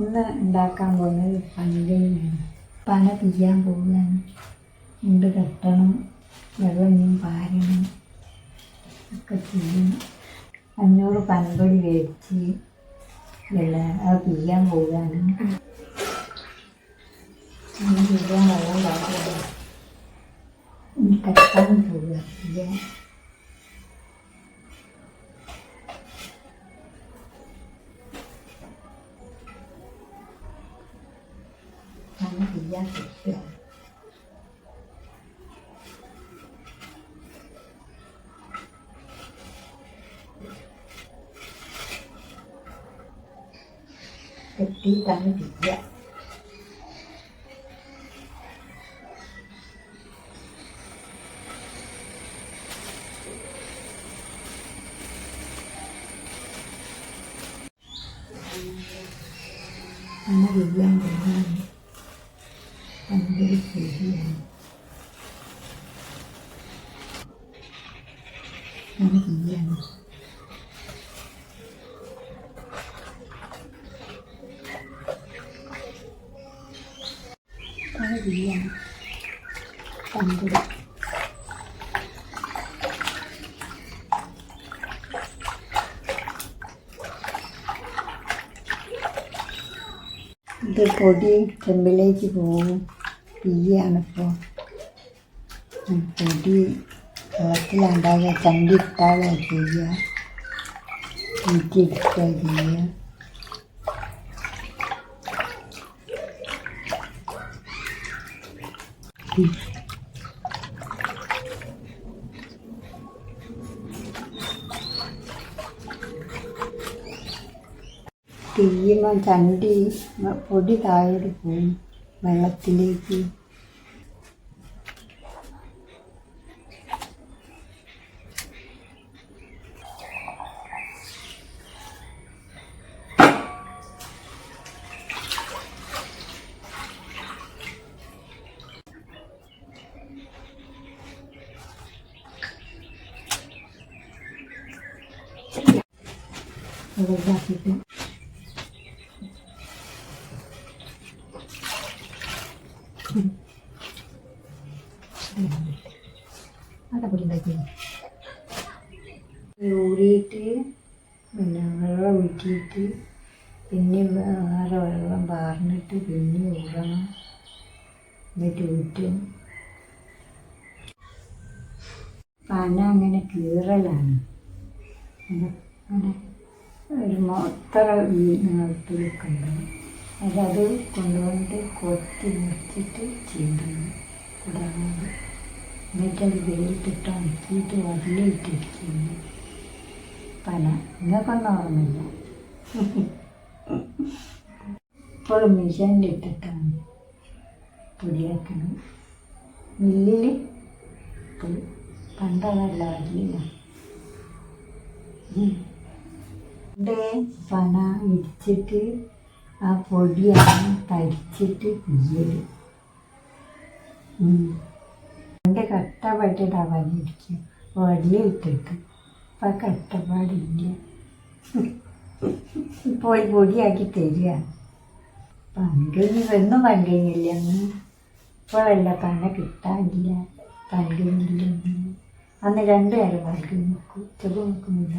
ഇന്ന് ഉണ്ടാക്കാൻ പോകുന്നത് പഞ്ചമിയാണ് പന പിയ്യാൻ പോവുകയാണ്. ഉണ്ട് കെട്ടണം വെള്ളം ഇനിയും പാരണം ഒക്കെ ചെയ്യണം. അഞ്ഞൂറ് പനപൊടി വേടിച്ച് വെള്ളം അത് പിയ്യാൻ പോവുകയാണ്. പിയ്യാൻ വെള്ളം പാടുക കെട്ടാൻ പോവുക những gì gia thực chuyện thực tí tăng vị giác Hãy subscribe cho kênh പനമ്പൊടി ഇത് പൊടി ചെമ്പിലേക്ക് പോകും. പിയ്യാണിപ്പോൾ പൊടി വെള്ളത്തിലുണ്ടാകുക ചണ്ടി ഇട്ടാകുക ചെയ്യുക ഊറ്റിയെടുക്കുക ചെയ്യുക തീയുമ്പോൾ ചണ്ടി പൊടി താഴോട്ട് പോകും. വെള്ളത്തിലേക്ക്. ഇതാക്കിയിട്ട് അവിടെ പൊടി ഉണ്ടാക്കി ഊരിയിട്ട് പിന്നെ വെള്ളം ഊറ്റിയിട്ട് പിന്നെ വേറെ വെള്ളം പാർന്നിട്ട് പിന്നെ ഊറണം എന്നിട്ട് ഊറ്റും പന അങ്ങനെ കീറലാണ് അങ്ങനെ ഒരു മൊത്തറ നീളത്തിലൊക്കെ ഉണ്ടാവും അതത് കൊണ്ടുവന്നിട്ട് കൊത്തി നിർത്തിയിട്ട് ചെയ്യണം കൂടാതെ എന്നിട്ടത് വെയിലിട്ടിട്ട് ഉണക്കിയിട്ട് വള്ളിയിട്ടിരിക്കുന്നു പന നിങ്ങൾക്കൊന്നും ഓർമ്മയില്ല. ഇപ്പോഴും മിഷനിലിട്ടിട്ടാണ് പൊടിയാക്കുന്നത്. മില്ലിൽ പണ്ടതല്ല പണ്ട് പന ഇടിച്ചിട്ട് ആ പൊടിയാണ് തരിച്ചിട്ട് തീയൽ. എന്റെ കഷ്ടപ്പെട്ടിട്ടാണ് അവനിരിക്കും വള്ളി ഇട്ടിട്ട്. അപ്പം ആ കട്ടപ്പാടില്ല ഇപ്പോൾ പൊടിയാക്കി തരിക. പങ്കിനി ഒന്നും പങ്കിനില്ല അന്ന് ഇപ്പോഴല്ല തന്നെ കിട്ടാനില്ല. പങ്കിനില്ല അന്ന് രണ്ടുപേരും പങ്കി നോക്കും ഉച്ചയ്ക്ക് നോക്കുന്നില്ല